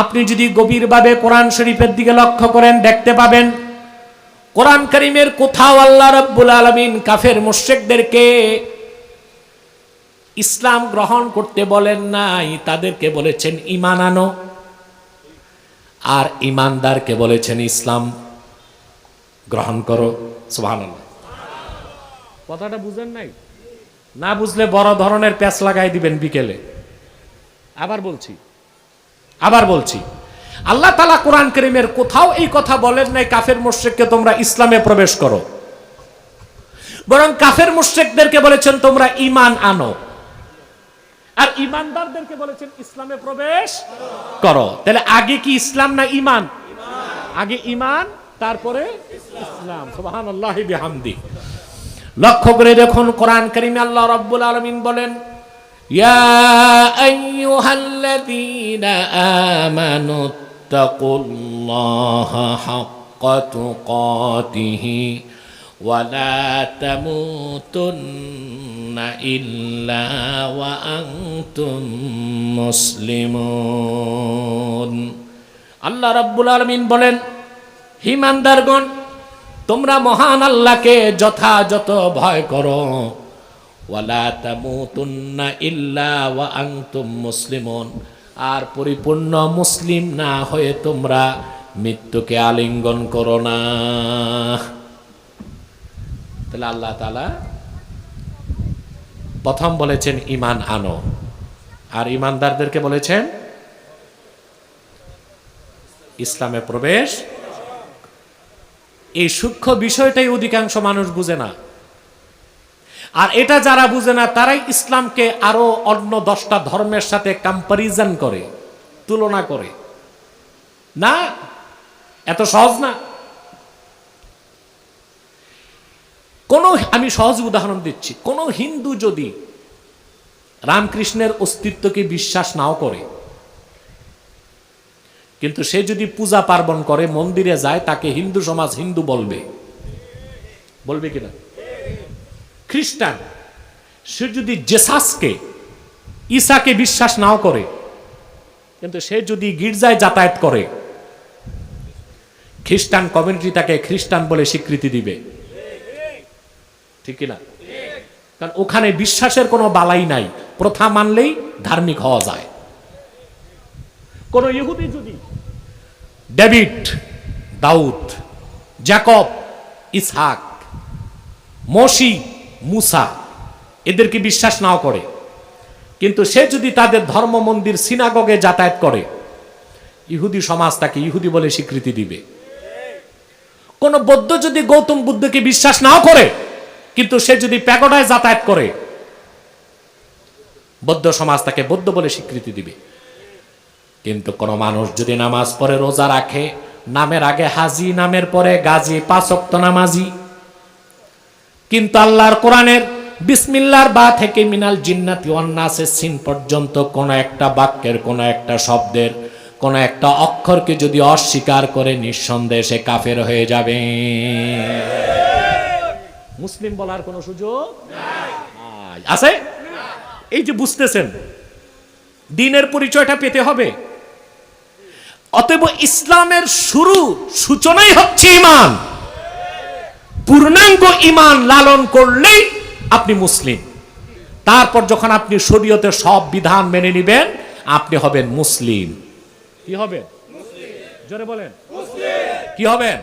আপনি যদি গভীরভাবে কোরআন শরীফের দিকে লক্ষ্য করেন, দেখতে পাবেন কোরআন করিমের কোথাও আল্লাহ রব্বুল আলমিন কাফের মুশ্রিকদেরকে ইসলাম গ্রহণ করতে বলেন নাই, তাদেরকে বলেছেন ইমান আনো। আর ইমানদারকে বলেছেন ইসলাম গ্রহণ করো। কথাটা বুঝেন নাই? না বুঝলে বড় ধরনের প্যাচ লাগাই দিবেন বিকেলে। আবার বলছি আবার বলছি, আল্লাহ তালা কোরআন করিমের কোথাও এই কথা বলেন নাই, কাফের মুশ্রিককে তোমরা ইসলামে প্রবেশ করো। বরং কাফের মুশ্রিকদেরকে বলেছেন, তোমরা ইমান আনো। আর ইমানদারদেরকে বলেছেন, ইসলামে প্রবেশ করো। তাহলে আগে কি ইসলাম না ইমান আগে ইমান তারপরে ইসলাম। সুবহান আল্লাহ বিহামদি। লক্ষ্য করে দেখুন, কোরআন করিমে আল্লাহ রাব্বুল আলামিন বলেন ইয়া আইয়ুহাল্লাযীনা আমানু তাকুল্লাহা হাক্কা তুকাতিহি ওয়ালা তামুতুন্না ইল্লা ওয়া আনতুম মুসলিমুন আল্লাহ রাব্বুল আলামিন বলেন হিমানদারগণ তোমরা মহান আল্লাহকে যথাযথ ভয় করো। আর পরিপূর্ণ মুসলিম না হয়ে তোমরা মৃত্যুকে আলিঙ্গন করো না। তাহলে আল্লাহ তাআলা প্রথম বলেছেন ইমান আনো। আর ইমানদারদেরকে বলেছেন, ইসলামে প্রবেশ। এই সূক্ষ্ম বিষয়টাই অধিকাংশ মানুষ বুঝে না। আর এটা যারা বুঝে না, তারাই ইসলামকে আরও অন্য দশটা ধর্মের সাথে কম্পারিজন করে, তুলনা করে। না, এত সহজ না। কোন, আমি সহজ উদাহরণ দিচ্ছি। কোন হিন্দু যদি রামকৃষ্ণের অস্তিত্বকে বিশ্বাস নাও করে, কিন্তু সে যদি পূজা পার্বণ করে, মন্দিরে যায়, তাকে হিন্দু সমাজ হিন্দু বলবে। বলবে কিনা? খ্রিস্টান, সে যদি জেসাসকে, ঈসাকে বিশ্বাস নাও করে, কিন্তু সে যদি গির্জায় যাতায়াত করে, খ্রিস্টান কমিউনিটি তাকে খ্রিস্টান বলে স্বীকৃতি দিবে। ঠিক কিনা? কারণ ওখানে বিশ্বাসের কোনো বালাই নাই, প্রথা মানলেই ধার্মিক হওয়া যায়। কোন ইহুদি যদি, ডেভিড, দাউদ, জ্যাকব, ইসহাক মসি মুসা, এদেরকে বিশ্বাস নাও করে। কিন্তু সে যদি তাদের ধর্ম মন্দির সিনাগগে যাতায়াত করে, ইহুদি সমাজ তাকে ইহুদি বলে স্বীকৃতি দিবে। কোন বৌদ্ধ যদি গৌতম বুদ্ধকে বিশ্বাস নাও করে, কিন্তু সে যদি প্যাগোডায় যাতায়াত করে, বৌদ্ধ সমাজ তাকে বৌদ্ধ বলে স্বীকৃতি দিবে। কিন্তু কোন মানুষ যদি নামাজ পড়ে রোজা রাখে, নামের আগে হাজি, নামের পরে গাজী পাঁচক্ত নামাজি কিন্তু আল্লাহর কোরআনের বিসমিল্লার বা থেকে মিনাল জিন্নাতি অন্নাসের সিন পর্যন্ত কোন একটা বাক্যের কোন একটা শব্দের কোন একটা অক্ষরকে যদি অস্বীকার করে নিঃসন্দেহে সে কাফের হয়ে যাবে। মুসলিম বলার কোনো সুযোগ নাই। আছে? এই যে বুঝতেছেন দিনের পরিচয়টা পেতে হবে। অতএব ইসলামের শুরু সূচনাই হচ্ছে ইমান পূর্ণাঙ্গ ইমান লালন করলেই আপনি মুসলিম। তারপর যখন আপনি শরীয়তের সব বিধান মেনে নেবেন আপনি হবেন মুসলিম। কি হবে জোরে বলেন। কি হবেন?